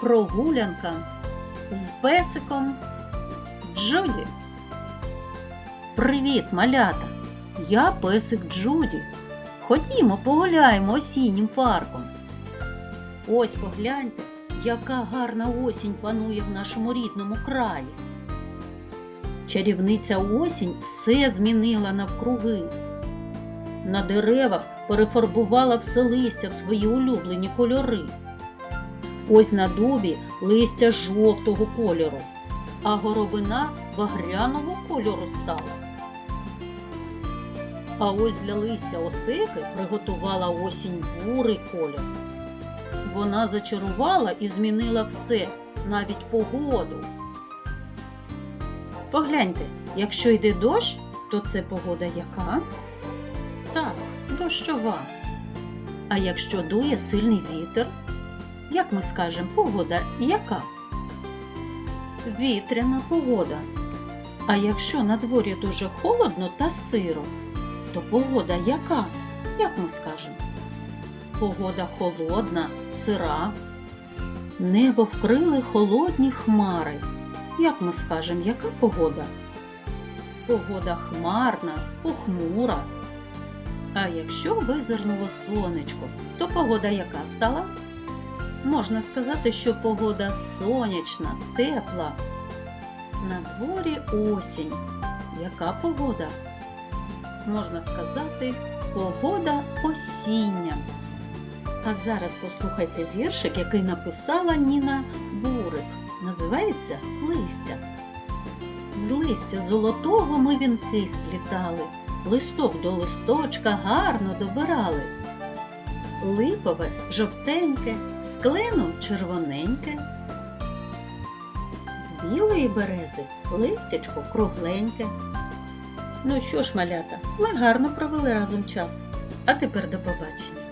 Прогулянка з песиком Джуді. Привіт, малята! Я песик Джуді. Ходімо погуляємо осіннім парком. Ось погляньте, яка гарна осінь панує в нашому рідному краї. Чарівниця осінь все змінила навкруги. На деревах перефарбувала все листя в свої улюблені кольори. Ось на дубі листя жовтого кольору, а горобина багряного кольору стала. А ось для листя осики приготувала осінь бурий колір. Вона зачарувала і змінила все, навіть погоду. Погляньте, якщо йде дощ, то це погода яка? Так, дощова. А якщо дує сильний вітер, як ми скажемо, погода яка? Вітряна погода. А якщо на дворі дуже холодно та сиро, то погода яка? Як ми скажемо? Погода холодна, сира. Небо вкрили холодні хмари. Як ми скажемо, яка погода? Погода хмарна, похмура. А якщо визирнуло сонечко, то погода яка стала? Можна сказати, що погода сонячна, тепла. На дворі осінь. Яка погода? Можна сказати, погода осіння. А зараз послухайте віршик, який написала Ніна Бурик. Називається Листя. З листя золотого ми вінки сплітали, листок до листочка гарно добирали. Липове жовтеньке, з кленом червоненьке. З білої берези листячко кругленьке. Ну що ж, малята, ми гарно провели разом час. А тепер до побачення.